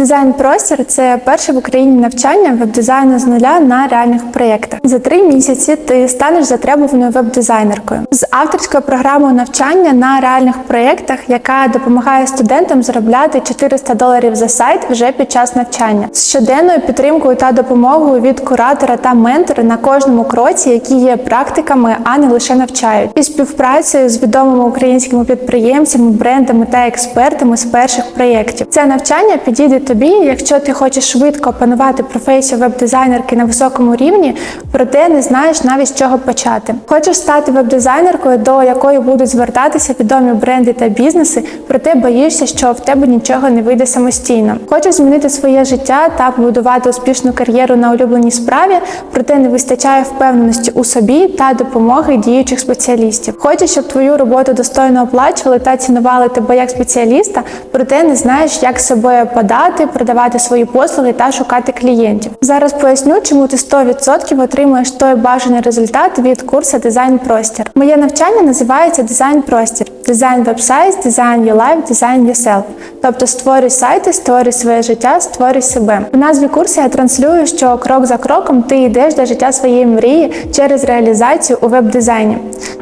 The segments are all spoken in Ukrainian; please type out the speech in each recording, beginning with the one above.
Дизайн простір це перше в Україні навчання веб-дизайну з нуля на реальних проєктах. За три місяці ти станеш затребуваною веб-дизайнеркою з авторською програмою навчання на реальних проєктах, яка допомагає студентам заробляти 400 доларів за сайт вже під час навчання з щоденною підтримкою та допомогою від куратора та ментора на кожному кроці, які є практиками, а не лише навчають, і співпрацею з відомими українськими підприємцями, брендами та експертами з перших проєктів. Це навчання підійде тобі, якщо ти хочеш швидко опанувати професію веб-дизайнерки на високому рівні, проте не знаєш навіть з чого почати. Хочеш стати веб-дизайнеркою, до якої будуть звертатися відомі бренди та бізнеси, проте боїшся, що в тебе нічого не вийде самостійно. Хочеш змінити своє життя та побудувати успішну кар'єру на улюбленій справі, проте не вистачає впевненості у собі та допомоги діючих спеціалістів. Хочеш, щоб твою роботу достойно оплачували та цінували тебе як спеціаліста, проте не знаєш, як себе подати, продавати свої послуги та шукати клієнтів. Зараз поясню, чому ти 100% отримуєш той бажаний результат від курсу Дизайн Простір. Моє навчання називається Дизайн Простір. Дизайн веб-сайт, дизайн your life, дизайн yourself. Тобто створюй сайти, створюй своє життя, створюй себе. У назві курсу я транслюю, що крок за кроком ти йдеш до життя своєї мрії через реалізацію у веб-дизайні.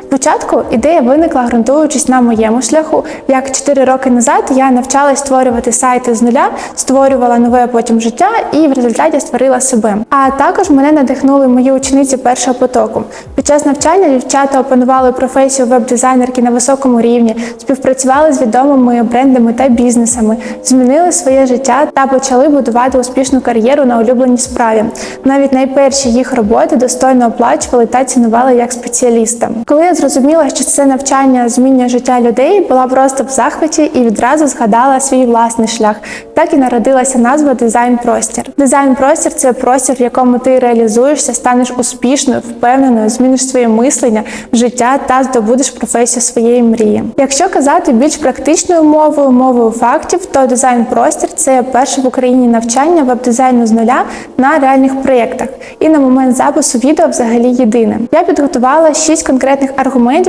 Спочатку ідея виникла, ґрунтуючись на моєму шляху. Як 4 роки назад я навчалась створювати сайти з нуля, створювала нове потім життя і в результаті створила себе. А також мене надихнули мої учениці першого потоку. Під час навчання дівчата опанували професію веб-дизайнерки на високому рівні, співпрацювали з відомими брендами та бізнесами, змінили своє життя та почали будувати успішну кар'єру на улюбленій справі. Навіть найперші їх роботи достойно оплачували та цінували як спеціаліста. Коли я зрозуміла, що це навчання змінює життя людей, була просто в захваті і відразу згадала свій власний шлях. Так і народилася назва Дизайн Простір. Дизайн простір це простір, в якому ти реалізуєшся, станеш успішною, впевненою, зміниш своє мислення, життя та здобудеш професію своєї мрії. Якщо казати більш практичною мовою, мовою фактів, то дизайн простір це перше в Україні навчання веб-дизайну з нуля на реальних проєктах. І на момент запису відео взагалі єдине. Я підготувала шість конкретних аргументів,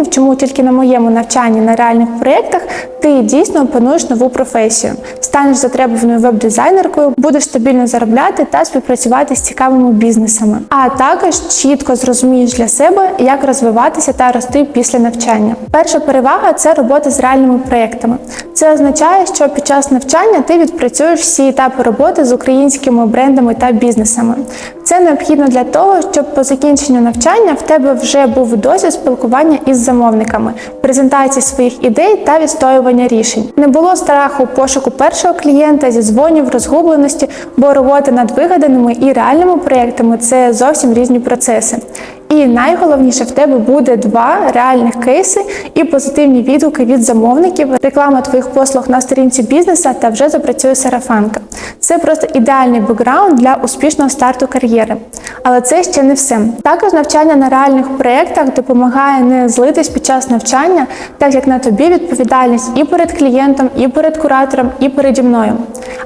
чому тільки на моєму навчанні на реальних проєктах ти дійсно опануєш нову професію, станеш затребуваною веб-дизайнеркою, будеш стабільно заробляти та співпрацювати з цікавими бізнесами. А також чітко зрозумієш для себе, як розвиватися та рости після навчання. Перша перевага це робота з реальними проєктами. Це означає, що під час навчання ти відпрацюєш всі етапи роботи з українськими брендами та бізнесами. Це необхідно для того, щоб по закінченню навчання в тебе вже був досвід спілкування із замовниками, презентації своїх ідей та відстоювання рішень. Не було страху пошуку першого клієнта, зі дзвонів, розгубленості, бо робота над вигаданими і реальними проєктами це зовсім різні процеси. І найголовніше в тебе буде два реальних кейси і позитивні відгуки від замовників, реклама твоїх послуг на сторінці бізнеса та вже запрацює сарафанка. Це просто ідеальний бекграунд для успішного старту кар'єри. Але це ще не все. Також навчання на реальних проєктах допомагає не злитись під час навчання, так як на тобі відповідальність і перед клієнтом, і перед куратором, і переді мною.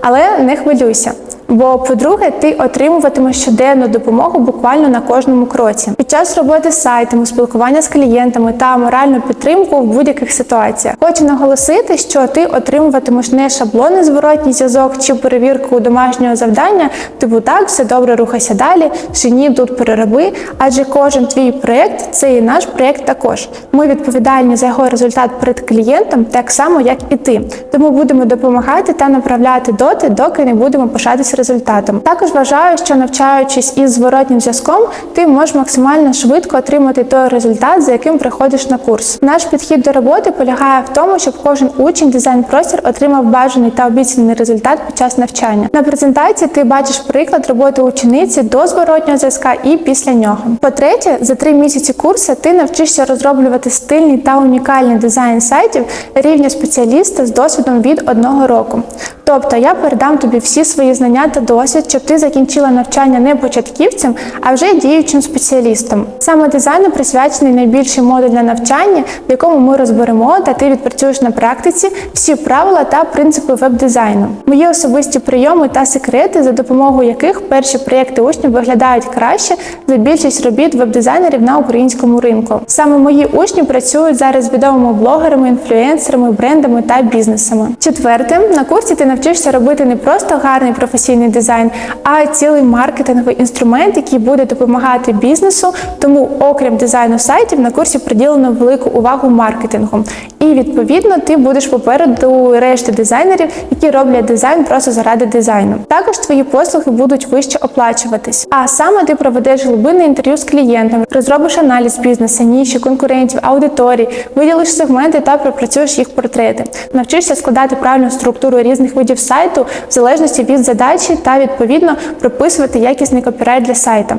Але не хвилюйся. Бо, по-друге, ти отримуватимеш щоденну допомогу буквально на кожному кроці. Під час роботи з сайтами, спілкування з клієнтами та моральну підтримку в будь-яких ситуаціях. Хочу наголосити, що ти отримуватимеш не шаблонний зворотній зв'язок чи перевірку домашнього завдання, типу так, все добре, рухайся далі, чи ні, тут перероби. Адже кожен твій проєкт це і наш проєкт також. Ми відповідальні за його результат перед клієнтом, так само як і ти. Тому будемо допомагати та направляти доти, доки не будемо пишатися результатом. Також вважаю, що навчаючись із зворотнім зв'язком, ти можеш максимально швидко отримати той результат, за яким приходиш на курс. Наш підхід до роботи полягає в тому, щоб кожен учень дизайн простір отримав бажаний та обіцяний результат під час навчання. На презентації ти бачиш приклад роботи учениці до зворотнього зв'язка і після нього. По-третє, за три місяці курсу ти навчишся розроблювати стильний та унікальний дизайн сайтів рівня спеціаліста з досвідом від одного року. Тобто я передам тобі всі свої знання та досвід, щоб ти закінчила навчання не початківцем, а вже діючим спеціалістом. Саме дизайну присвячений найбільший модуль на навчання, в якому ми розберемо та ти відпрацюєш на практиці всі правила та принципи веб-дизайну. Мої особисті прийоми та секрети, за допомогою яких перші проєкти учнів виглядають краще за більшість робіт веб-дизайнерів на українському ринку. Саме мої учні працюють зараз з відомими блогерами, інфлюенсерами, брендами та бізнесами. Четверте, на курсі ти навчишся робити не просто гарний професійний дизайн, а цілий маркетинговий інструмент, який буде допомагати бізнесу. Тому, окрім дизайну сайтів, на курсі приділено велику увагу маркетингу. І відповідно ти будеш попереду решти дизайнерів, які роблять дизайн просто заради дизайну. Також твої послуги будуть вище оплачуватись. А саме ти проведеш глибинне інтерв'ю з клієнтом, розробиш аналіз бізнесу, ніші, конкурентів, аудиторії, виділиш сегменти та пропрацюєш їх портрети. Навчишся складати правильну структуру різних видів сайту в залежності від задачі та відповідно прописувати якісний копірайт для сайта.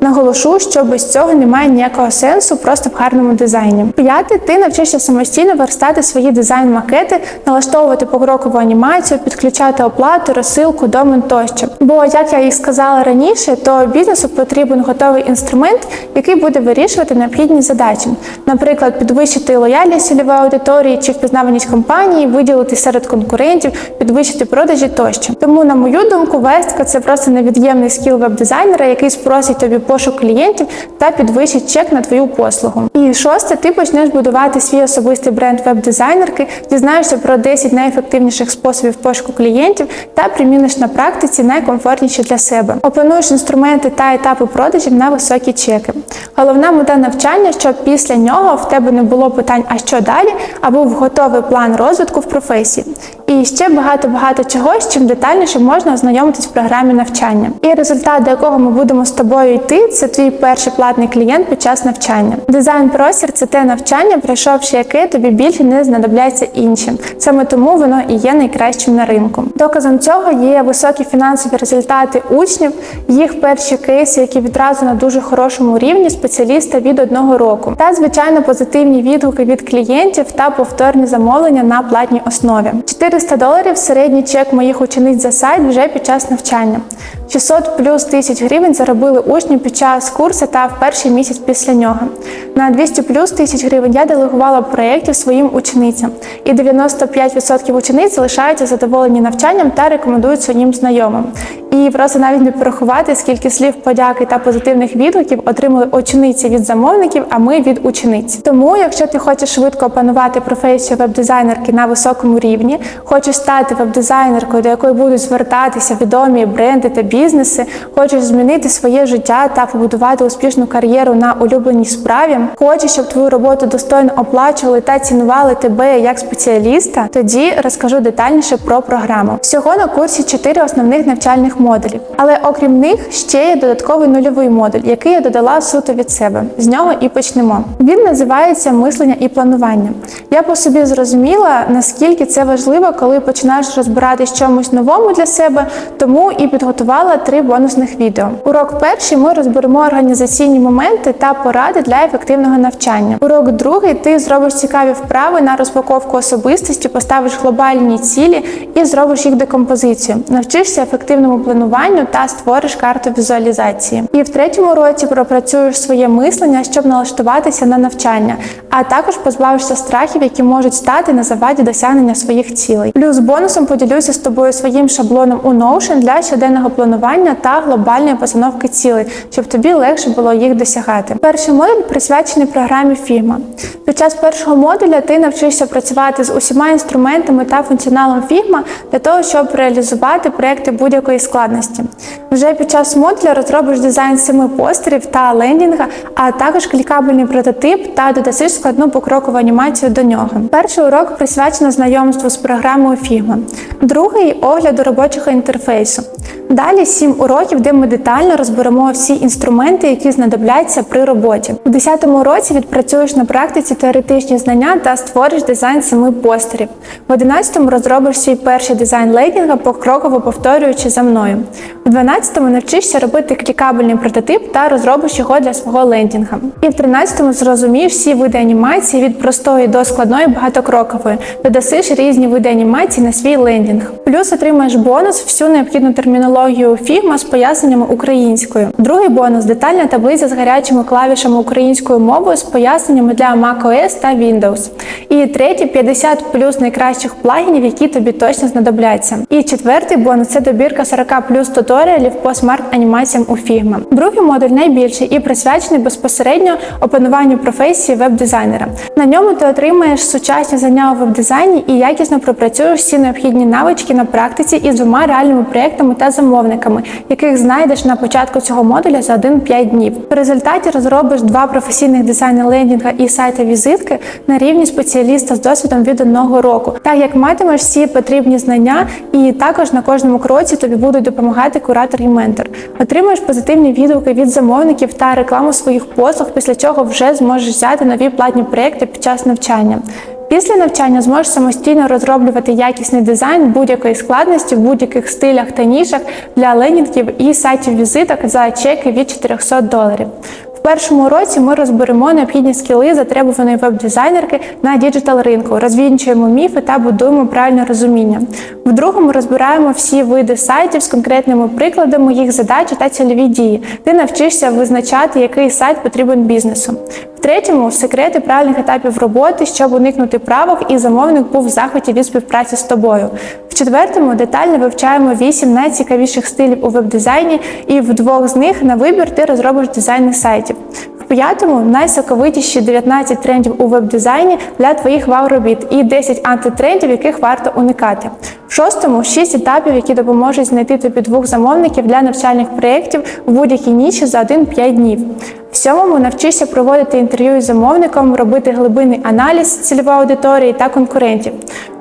Наголошу, що без цього немає ніякого сенсу просто в гарному дизайні. П'яте, ти навчишся самостійно верстати свої дизайн-макети, налаштовувати покрокову анімацію, підключати оплату, розсилку, домен тощо. Бо, як я і сказала раніше, то бізнесу потрібен готовий інструмент, який буде вирішувати необхідні задачі, наприклад, підвищити лояльність цільової аудиторії чи впізнаваність компанії, виділити серед конкурентів, підвищити продажі тощо. Тому, на мою думку, вестка це просто невід'ємний скіл веб-дизайнера, який спросить тобі пошук клієнтів та підвищить чек на твою послугу. І шосте, ти почнеш будувати свій особистий бренд веб-дизайнерки, дізнаєшся про 10 найефективніших способів пошуку клієнтів та приміниш на практиці найкомфортніші для себе. Опануєш інструменти та етапи продажів на високі чеки. Головна мета навчання, щоб після нього в тебе не було питань, а що далі, а був готовий план розвитку в професії. Ще багато-багато чого, з чим детальніше можна ознайомитись в програмі навчання. І результат, до якого ми будемо з тобою йти, це твій перший платний клієнт під час навчання. Дизайн простір це те навчання, пройшовши яке тобі більше не знадобляться іншим. Саме тому воно і є найкращим на ринку. Доказом цього є високі фінансові результати учнів, їх перші кейси, які відразу на дуже хорошому рівні спеціаліста від одного року, та звичайно позитивні відгуки від клієнтів та повторні замовлення на платній основі. 400 доларів середній чек моїх учениць за сайт вже під час навчання. 600 плюс тисяч гривень заробили учні під час курсу та в перший місяць після нього. На 200 плюс тисяч гривень я делегувала проєктів своїм ученицям, і 95% учениць залишаються задоволені навчанням та рекомендують своїм знайомим. І просто навіть не порахувати, скільки слів подяки та позитивних відгуків отримали учениці від замовників, а ми від учениць. Тому, якщо ти хочеш швидко опанувати професію веб-дизайнерки на високому рівні, хочеш стати веб-дизайнеркою, до якої будуть звертатися відомі бренди та бізнеси, хочеш змінити своє життя та побудувати успішну кар'єру на улюбленій справі, хочеш, щоб твою роботу достойно оплачували та цінували тебе як спеціаліста, тоді розкажу детальніше про програму. Всього на курсі 4 основних навчальних модулів, але окрім них ще є додатковий нульовий модуль, який я додала суто від себе. З нього і почнемо. Він називається мислення і планування. Я по собі зрозуміла, наскільки це важливо, коли починаєш розбиратись чомусь новому для себе, тому і підготувала три бонусних відео. Урок перший ми розберемо організаційні моменти та поради для ефективного навчання. Урок другий ти зробиш цікаві вправи на розпаковку особистості, поставиш глобальні цілі і зробиш їх декомпозицію. Навчишся ефективному плануванню та створиш карту візуалізації. І в третьому році пропрацюєш своє мислення, щоб налаштуватися на навчання, а також позбавишся страхів, які можуть стати на заваді досягнення своїх цілей. Плюс бонусом поділюся з тобою своїм шаблоном у Notion для щоденного планування та глобальної постановки цілей, щоб тобі легше було їх досягати. Перший модуль присвячений програмі Figma. Під час першого модуля ти навчишся працювати з усіма інструментами та функціоналом Figma для того, щоб реалізувати проекти будь-якої складності. Вже під час модуля розробиш дизайн семи постерів та лендінга, а також клікабельний прототип та додасиш складну покрокову анімацію до нього. Перший урок присвячено знайомству з програмою Figma, другий огляду робочого інтерфейсу. Далі сім уроків, де ми детально розберемо всі інструменти, які знадобляться при роботі. У 10 році відпрацюєш на практиці теоретичні знання та створиш дизайн семи постерів. В 11 розробиш свій перший дизайн лейдінга, покроково повторюючи за мною. У 12-му навчишся робити клікабельний прототип та розробиш його для свого лендінга. І в 13-му зрозумієш всі види анімації від простої до складної багатокрокової, додасиш різні види анімації на свій лендінг. Плюс отримаєш бонус всю необхідну термінологію Figma з поясненнями українською. Другий бонус детальна таблиця з гарячими клавішами українською мовою з поясненнями для macOS та Windows. І третій 50 плюс найкращих плагінів, які тобі точно знадобляться. І четвертий бонус це добірка 40 40 плюс туторіалів по смарт-анімаціям у Figma. Другий модуль найбільший і присвячений безпосередньо опануванню професії веб-дизайнера. На ньому ти отримаєш сучасні знання у веб-дизайні і якісно пропрацюєш всі необхідні навички на практиці із двома реальними проєктами та замовниками, яких знайдеш на початку цього модуля за 1-5 днів. В результаті розробиш два професійних дизайни лендінга і сайта візитки на рівні спеціаліста з досвідом від одного року, так як матимеш всі потрібні знання, і також на кожному кроці тобі будуть допомагати куратор і ментор. Отримуєш позитивні відгуки від замовників та рекламу своїх послуг, після чого вже зможеш взяти нові платні проекти під час навчання. Після навчання зможеш самостійно розроблювати якісний дизайн будь-якої складності в будь-яких стилях та нішах для ленінгів і сайтів візиток за чеки від 400 доларів. Першому уроці ми розберемо необхідні скіли затребуваної веб-дизайнерки на діджитал ринку, розвінчуємо міфи та будуємо правильне розуміння. В другому розбираємо всі види сайтів з конкретними прикладами, їх задачі та цільові дії. Ти навчишся визначати, який сайт потрібен бізнесу. В третьому секрети правильних етапів роботи, щоб уникнути правок і замовник був в захваті від співпраці з тобою. В четвертому детально вивчаємо вісім найцікавіших стилів у веб-дизайні, і в двох з них на вибір ти розробиш дизайни сайтів. В п'ятому найсоковитіші 19 трендів у веб-дизайні для твоїх вау-робіт і 10 антитрендів, яких варто уникати. В шостому 6 етапів, які допоможуть знайти тобі двох замовників для навчальних проєктів в будь-якій ніші за 1-5 днів. В сьомому навчишся проводити інтерв'ю із замовником, робити глибинний аналіз цільової аудиторії та конкурентів.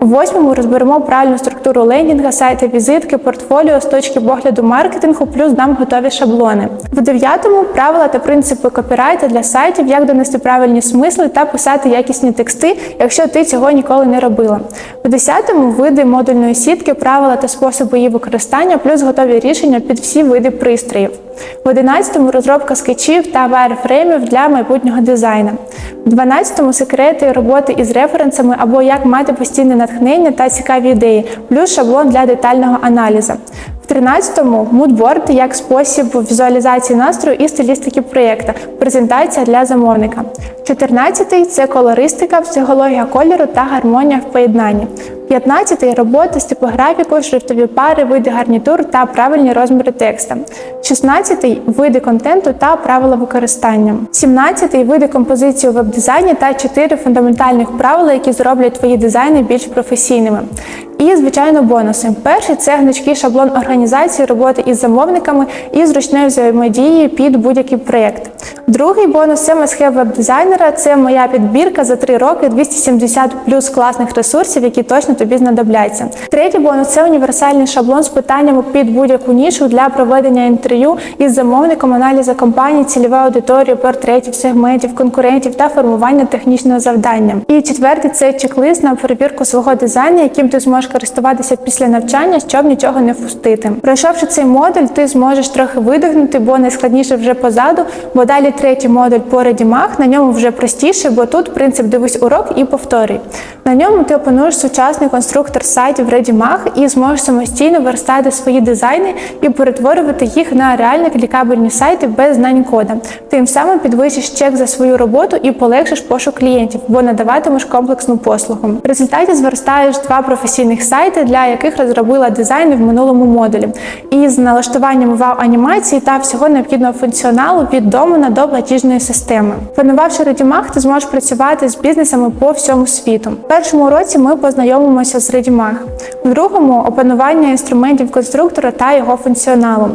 У восьмому розберемо правильну структуру лендінга, сайти, візитки, портфоліо з точки погляду маркетингу, плюс дам готові шаблони. В дев'ятому правила та принципи копірайта для сайтів, як донести правильні смисли та писати якісні тексти, якщо ти цього ніколи не робила. В десятому види модульної сітки, правила та способи її використання, плюс готові рішення під всі види пристроїв. В 11-му розробка скетчів та вайрфреймів для майбутнього дизайну. В 12-му секрети роботи із референсами або як мати постійне натхнення та цікаві ідеї, плюс шаблон для детального аналізу. В 13-му мудборд як спосіб візуалізації настрою і стилістики проєкту, презентація для замовника. 14-й це колористика, психологія кольору та гармонія в поєднанні. 15-й робота з типографікою, шрифтові пари, види гарнітур та правильні розміри текста. 16-й види контенту та правила використання. 17-й види композиції у веб-дизайні та 4 фундаментальних правила, які зроблять твої дизайни більш професійними. І, звичайно, бонуси. Перший це гнучкий шаблон організації роботи із замовниками і зручної взаємодії під будь-який проєкт. Другий бонус це масхев веб-дизайнера. Це моя підбірка за 3 роки 270 плюс класних ресурсів, які точно тобі знадобляться. Третій бонус це універсальний шаблон з питаннями під будь-яку нішу для проведення інтерв'ю із замовником, аналізу компанії, цільової аудиторії, портретів, сегментів, конкурентів та формування технічного завдання. І четвертий це чек-лист на перевірку свого дизайну, яким ти зможеш користуватися після навчання, щоб нічого не впустити. Пройшовши цей модуль, ти зможеш трохи видихнути, бо найскладніше вже позаду, бо далі третій модуль по редімах, на ньому вже простіше, бо тут принцип дивись урок і повторюй. На ньому ти опануєш сучасний конструктор сайтів редімах і зможеш самостійно верстати свої дизайни і перетворювати їх на реально клікабельні сайти без знань кода. Тим самим підвищиш чек за свою роботу і полегшиш пошук клієнтів, бо надаватимеш комплексну послугу. В результаті зверстаєш два професійних сайти, для яких розробила дизайни в минулому модулі, і з налаштуванням вау-анімації та всього необхідного функціоналу від домена до платіжної системи. Планувавши Редімах, ти зможеш працювати з бізнесами по всьому світу. В першому році ми познайомимося з Редімах, в другому опанування інструментів конструктора та його функціоналу.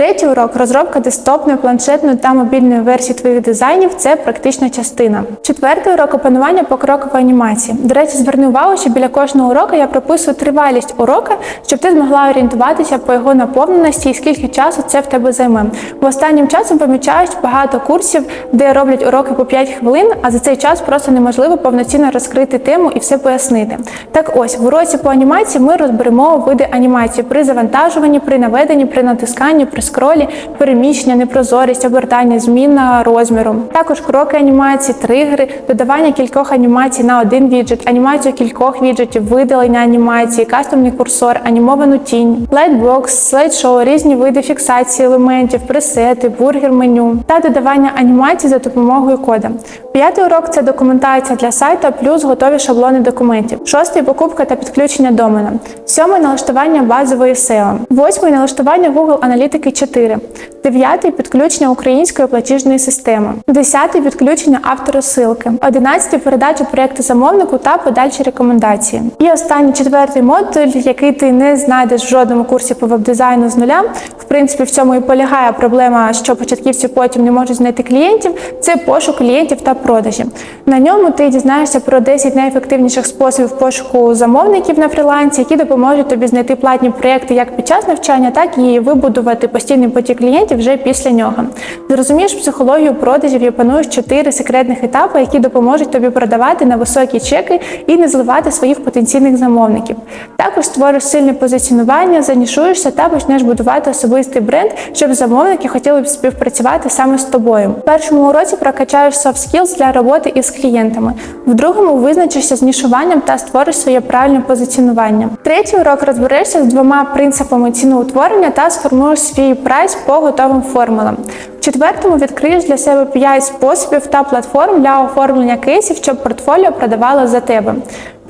Третій урок розробка десктопної, планшетної та мобільної версії твоїх дизайнів це практична частина. Четвертий урок опанування покрокової анімації. До речі, зверни увагу, що біля кожного уроку я прописую тривалість урока, щоб ти змогла орієнтуватися по його наповненості і скільки часу це в тебе займе. Бо останнім часом помічаю багато курсів, де роблять уроки по 5 хвилин, а за цей час просто неможливо повноцінно розкрити тему і все пояснити. Так ось в уроці по анімації ми розберемо види анімації при завантажуванні, при наведенні, при натисканні, при скролі, переміщення, непрозорість, обертання, зміна розміру. Також кроки анімації, тригери, додавання кількох анімацій на один віджит, анімацію кількох віджитів, видалення анімації, кастомний курсор, анімовану тінь, лайтбокс, слайд-шоу, різні види фіксації елементів, пресети, бургер меню та додавання анімацій за допомогою кода. П'ятий урок це документація для сайту плюс готові шаблони документів. Шостий покупка та підключення домена. Сьомий налаштування базової SEO. Восьмий налаштування Google Аналітики 4. Дев'ятий підключення української платіжної системи. Десятий підключення авторозсилки. Одинадцятий передача проєкту замовнику та подальші рекомендації. І останній четвертий модуль, який ти не знайдеш в жодному курсі по веб-дизайну з нуля. В принципі, в цьому і полягає проблема, що початківці потім не можуть знайти клієнтів. Це пошук клієнтів та продажі. На ньому ти дізнаєшся про 10 найефективніших способів пошуку замовників на фрілансі, які допоможуть тобі знайти платні проекти як під час навчання, так і вибудувати постійний потік клієнтів вже після нього. Зрозумієш психологію продажів і опануєш 4 секретних етапи, які допоможуть тобі продавати на високі чеки і не зливати своїх потенційних замовників. Також створиш сильне позиціонування, занішуєшся та почнеш будувати особистий бренд, щоб замовники хотіли б співпрацювати саме з тобою. В першому уроці прокачаєш soft skills для роботи із клієнтами. В другому визначишся з нішуванням та створиш своє правильне позиціонування. Третій урок розберешся з двома принципами ціноутворення та сформуєш свій прайс по готовим формулам. В четвертому відкриєш для себе 5 способів та платформ для оформлення кейсів, щоб портфоліо продавало за тебе.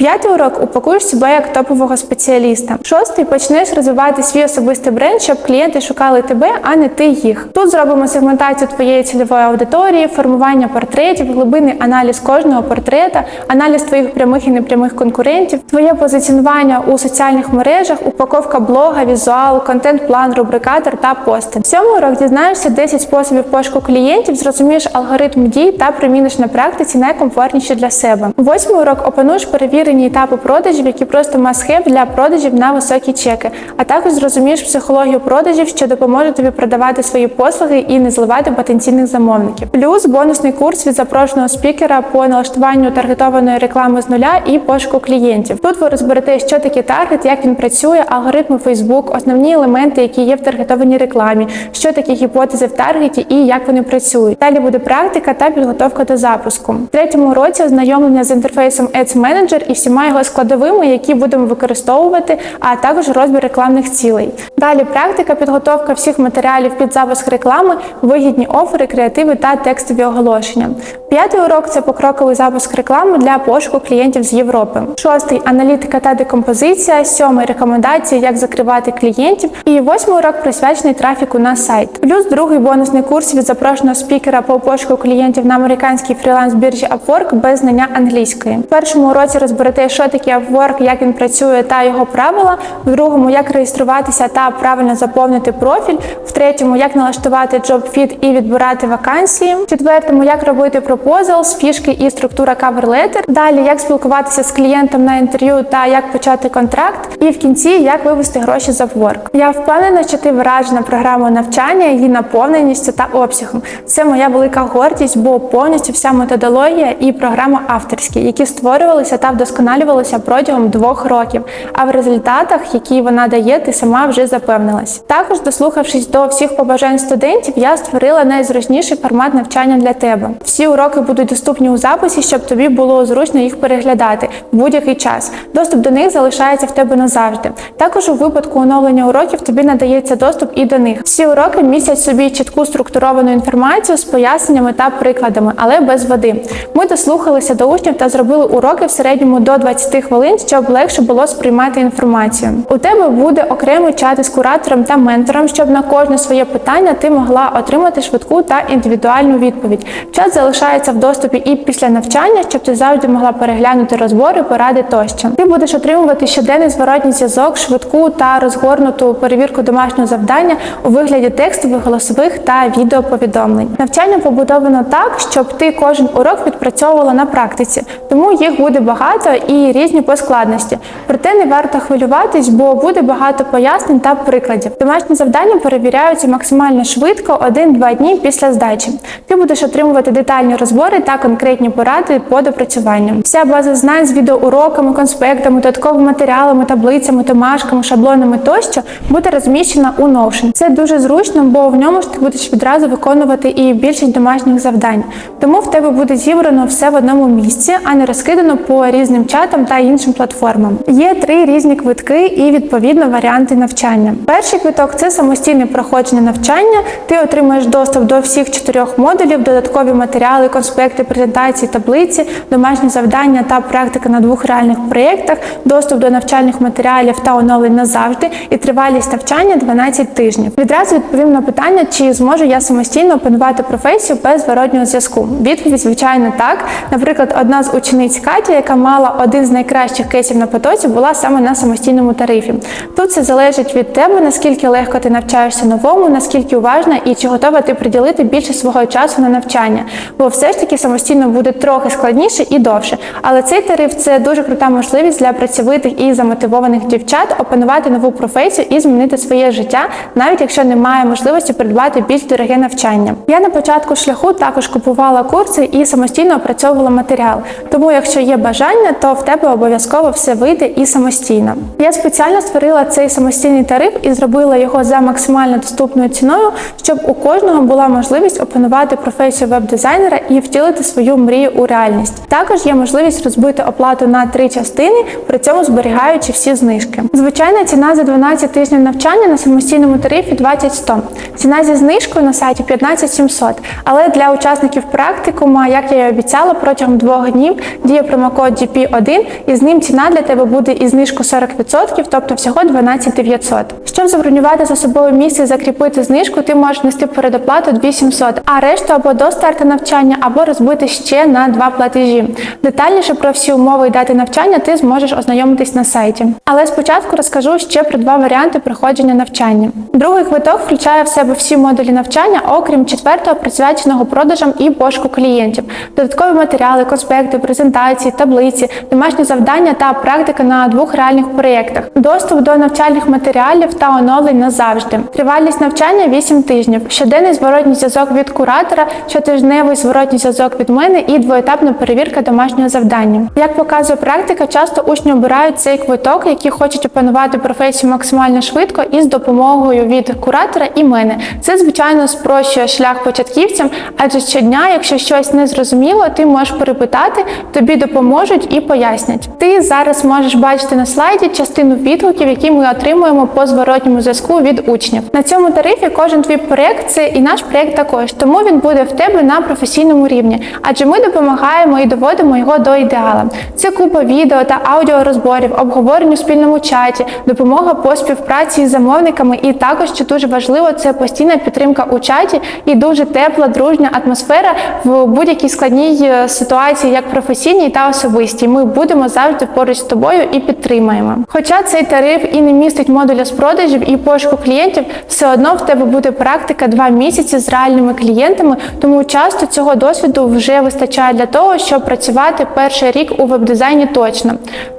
П'ятий урок упакуєш себе як топового спеціаліста. Шостий почнеш розвивати свій особистий бренд, щоб клієнти шукали тебе, а не ти їх. Тут зробимо сегментацію твоєї цільової аудиторії, формування портретів, глибинний аналіз кожного портрета, аналіз твоїх прямих і непрямих конкурентів, твоє позиціонування у соціальних мережах, упаковка блога, візуал, контент-план, рубрикатор та пости. Сьомий урок дізнаєшся 10 способів пошуку клієнтів, зрозумієш алгоритм дій та приміниш на практиці найкомфортніші для себе. Восьмий урок опануєш перевірені етапи продажів, які просто must-have для продажів на високі чеки, а також зрозумієш психологію продажів, що допоможе тобі продавати свої послуги і не зливати потенційних замовників. Плюс бонусний курс від запрошеного спікера по налаштуванню таргетованої реклами з нуля і пошуку клієнтів. Тут ви розберете, що таке таргет, як він працює, алгоритми Facebook, основні елементи, які є в таргетованій рекламі, що таке гіпотези в таргеті і як вони працюють. Далі буде практика та підготовка до запуску. В третьому році ознайомлення з інтерфейсом Ads Manager і всіма його складовими, які будемо використовувати, а також розбір рекламних цілей. Далі практика, підготовка всіх матеріалів під запуск реклами, вигідні офери, креативи та текстові оголошення. П'ятий урок це покроковий запуск реклами для пошуку клієнтів з Європи. Шостий аналітика та декомпозиція. Сьомий рекомендації, як закривати клієнтів. І восьмий урок присвячений трафіку на сайт. Плюс другий бонусний курс від запрошеного спікера по пошуку клієнтів на американській фріланс-біржі Upwork без знання англійської. В першому уроці розберете, що таке Upwork, як він працює та його правила. В другому як реєструватися та правильно заповнити профіль. В третьому як налаштувати JobFit і відбирати вакансії. В четвертому як робити пропозал, фішки і структура cover letter. Далі як спілкуватися з клієнтом на інтерв'ю та як почати контракт. І в кінці як вивести гроші з Upwork. Я впевнена, що ти вражена програмою навчання, її наповненістю та обсягом. Це моя велика гордість, бо повністю вся методологія і програма авторські, які створювалися та вдосконалювалися протягом двох років. А в результатах, які вона дає, ти сама вже запевнилась. Також, дослухавшись до всіх побажань студентів, я створила найзручніший формат навчання для тебе. Всі уроки будуть доступні у записі, щоб тобі було зручно їх переглядати в будь-який час. Доступ до них залишається в тебе назавжди. Також у випадку оновлення уроків тобі надається доступ і до них. Всі уроки містять собі чітку структуровану інформацію з поясненнями та прикладами, але без води. Ми дослухалися до учнів та зробили уроки в середньому до 20 хвилин, щоб легше було сприймати інформацію. У тебе буде окремий чат із куратором та ментором, щоб на кожне своє питання ти могла отримати швидку та індивідуальну відповідь. Чат залишається в доступі і після навчання, щоб ти завжди могла переглянути розбори, поради тощо. Ти будеш отримувати щоденний зворотній зв'язок, швидку та розгорнуту перевірку домашнього завдання у вигляді текстових, голосових та відеоповідомлень. Навчання побудовано так, щоб ти кожен урок відпрацьовувала на практиці, тому їх буде багато і різні по складності. Проте не варто хвилюватись, бо буде багато пояснень та прикладів. Домашні завдання перевіряються максимально швидко, 1-2 дні після здачі. Ти будеш отримувати детальні розбори та конкретні поради по допрацюванням. Вся база знань з відеоуроками, конспектами, додатковими матеріалами, таблицями, домашками, шаблонами тощо буде розміщена у Notion. Це дуже зручно, бо в ньому ж ти будеш відразу виконувати і більшість домашніх завдань. Тому в тебе буде зібрано все в одному місці, а не розкидано по різним чатам та іншим платформам. Є три різні квитки і відповідно варіанти навчання. Перший квиток це самостійне проходження навчання. Ти отримаєш доступ до всіх чотирьох модулів, додаткові матеріали, конспекти, презентації, таблиці, домашні завдання та практика на двох реальних проєктах, доступ до навчальних матеріалів та оновлень назавжди і тривалість навчання 12 тижнів. Відразу відповім на питання, чи зможу я самостійно опанувати професію без зворотнього зв'язку. Відповідь, звичайно, так. Наприклад, одна з учениць Катя, яка мала один з найкращих кейсів на потоці, була саме на самостійному тарифі. Тут це залежить від тебе, наскільки легко ти навчаєшся новому, наскільки уважна і чи готова ти приділити більше свого часу на навчання. Бо все ж таки самостійно буде трохи складніше і довше. Але цей тариф це дуже крута можливість для працьовитих і замотивованих дівчат опанувати нову професію і змінити своє життя, навіть якщо немає можливості придбати більш дороге навчання. Я на початку шляху також купувала курси і самостійно опрацьовувала матеріал. Тому, якщо є бажання, то в тебе обов'язково все вийде і самостійно. Я спеціально створила цей самостійний тариф і зробила його за максимально доступною ціною, щоб у кожного була можливість опанувати професію веб-дизайнера і втілити свою мрію у реальність. Також є можливість розбити оплату на три частини, при цьому зберігаючи всі знижки. Звичайна ціна за 12 тижнів навчання на самостійному тарифі 20-100. Ціна зі знижкою на сайті 15 700. Але для учасників практикума, як я і обіцяла, протягом двох днів діє промокод GP1, і з ним ціна для тебе буде із знижку 40%, тобто всього 12 900. Щоб забронювати за собою місце і закріпити знижку, ти можеш нести передоплату 2700, а решту або до старту навчання, або розбити ще на два платежі. Детальніше про всі умови і дати навчання ти зможеш ознайомитись на сайті. Але спочатку розкажу ще про два варіанти проходження навчання. Другий квиток включає в себе всі модулі навчання, окрім четвертого присвяченого продажам і пошуку клієнтів, додаткові матеріали, конспекти, презентації, таблиці, домашні завдання та практика на двох реальних проєктах, доступ до навчальних матеріалів та оновлень назавжди. Тривалість навчання 8 тижнів, щоденний зворотній зв'язок від куратора, щотижневий зворотній зв'язок від мене і двоетапна перевірка домашнього завдання. Як показує практика, часто учні обирають цей квиток, які хочуть опанувати професію максимально швидко і з допомогою від куратора і мене. Це звичайно спрощує шлях початківцям, адже щодня, якщо щось не зрозуміло, ти можеш перепитати, тобі допоможуть і пояснять. Ти зараз можеш бачити на слайді частину відгуків, які ми отримуємо по зворотньому зв'язку від учнів. На цьому тарифі кожен твій проєкт це і наш проєкт також, тому він буде в тебе на професійному рівні, адже ми допомагаємо і доводимо його до ідеала. Це купа відео та аудіорозборів, обговорень у спільному чаті, допомога по співпраці з замовниками, і також, що дуже важливо, це постійна підтримка у чаті і дуже тепла, дружня атмосфера в будь-якій складній е, ситуації, як професійній та особистій. Ми будемо завжди поруч з тобою і підтримаємо. Хоча цей тариф і не містить модуля з продажів і пошуку клієнтів, все одно в тебе буде практика два місяці з реальними клієнтами, тому часто цього досвіду вже вистачає для того, щоб працювати перший рік у веб-дизайні точно.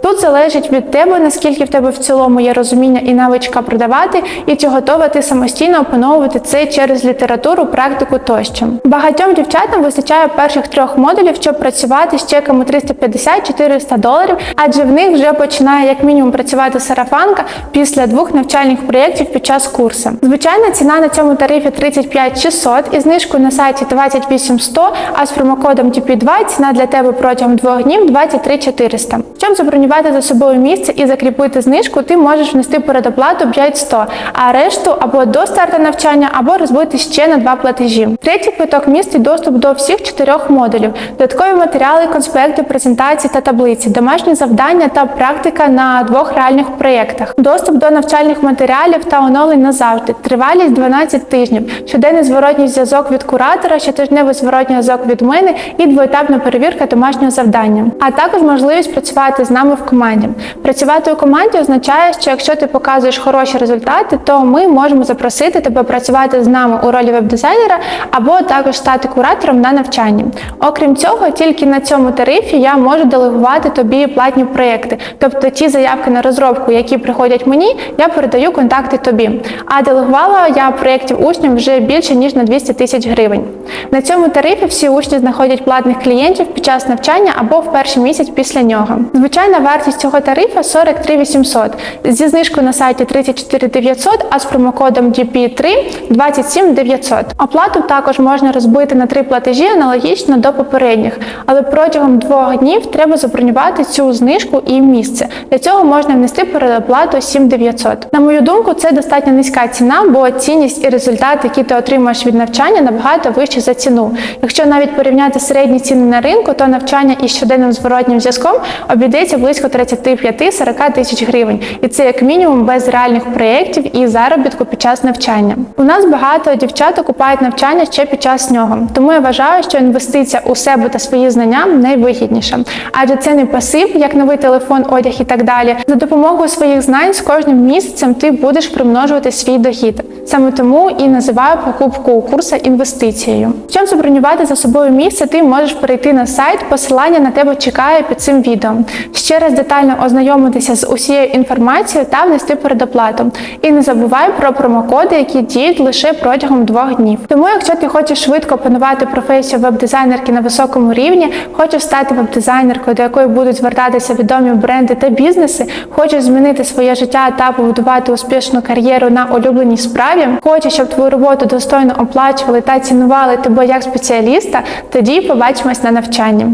Тут залежить від тебе, наскільки в тебе в цілому є розуміння і навичка продавати, і чи готова ти самостійно опановувати це через літературу, практику тощо. Багатьом дівчатам вистачає перших трьох модулів, щоб працювати з чеками 350-400 доларів, адже в них вже починає як мінімум працювати сарафанка після двох навчальних проєктів під час курсу. Звичайна ціна на цьому тарифі 35 600 і знижкою на сайті 28 100, а з промокодом TP2 ціна для тебе протягом двох днів 23 400. Щоб забронювати за собою місце і закріпити знижку, ти можеш внести передоплату 5100, а решту або до старту навчання, або розбити ще на два платежі. Третій квиток містить доступ до всіх чотирьох модулів, додаткові матеріали, конспекти, презентації та таблиці, домашні завдання та практика на двох реальних проєктах, доступ до навчальних матеріалів та оновлень назавжди, тривалість 12 тижнів, щоденний зворотній зв'язок від куратора, щотижневий зворотній зв'язок від мене і двоетапна перевірка домашнього завдання, а також можливість працювати з нами в команді. Працювати у команді означає, що якщо ти показуєш хороші результати, то ми можемо запросити тебе працювати з нами у ролі веб-дизайнера, або також стати куратором на навчанні. Окрім цього, тільки на цьому тарифі я можу делегувати тобі платні проєкти, тобто ті заявки на розробку, які приходять мені, я передаю контакти тобі. А делегувала я проєктів учнів вже більше ніж на 200 тисяч гривень. На цьому тарифі всі учні знаходять платних клієнтів під час навчання або в перший місяць після нього. Звичайна вартість цього тарифу 43 800, зі знижкою на сайті 34 900, а з промокодом DP3 27 900. Оплату також можна розбити на три платежі аналогічно до попередніх, але протягом двох днів треба забронювати цю знижку і місце. Для цього можна внести передоплату 7 900. На мою думку, це достатньо низька ціна, бо цінність і результат, які ти отримаєш від навчання, набагато вищі за ціну. Якщо навіть порівняти середні ціни на ринку, то навчання із щоденним зворотнім зв'язком обійдеться близько 35-40 тисяч гривень, і це як мінімум без реальних проєктів і заробітку під час навчання. У нас багато дівчат окупають навчання ще під час нього, тому я вважаю, що інвестиція у себе та свої знання найвигідніша, адже це не пасив, як новий телефон, одяг і так далі. За допомогою своїх знань з кожним місяцем ти будеш примножувати свій дохід. Саме тому і називаю покупку у курса інвестицією. Щоб забронювати за собою місце, ти можеш перейти на сайт, посилання на тебе чекає під цим відео. Ще раз детально ознайомитися з усією інформацією та внести передоплату. І не забувай про промокоди, які діють лише протягом двох днів. Тому, якщо ти хочеш швидко опанувати професію веб-дизайнерки на високому рівні, хочеш стати веб-дизайнеркою, до якої будуть звертатися відомі бренди та бізнеси, хочеш змінити своє життя та побудувати успішну кар'єру на улюбленій справі, хочеш, щоб твою роботу достойно оплачували та цінували тебе як спеціаліста, тоді побачимось на навчанні.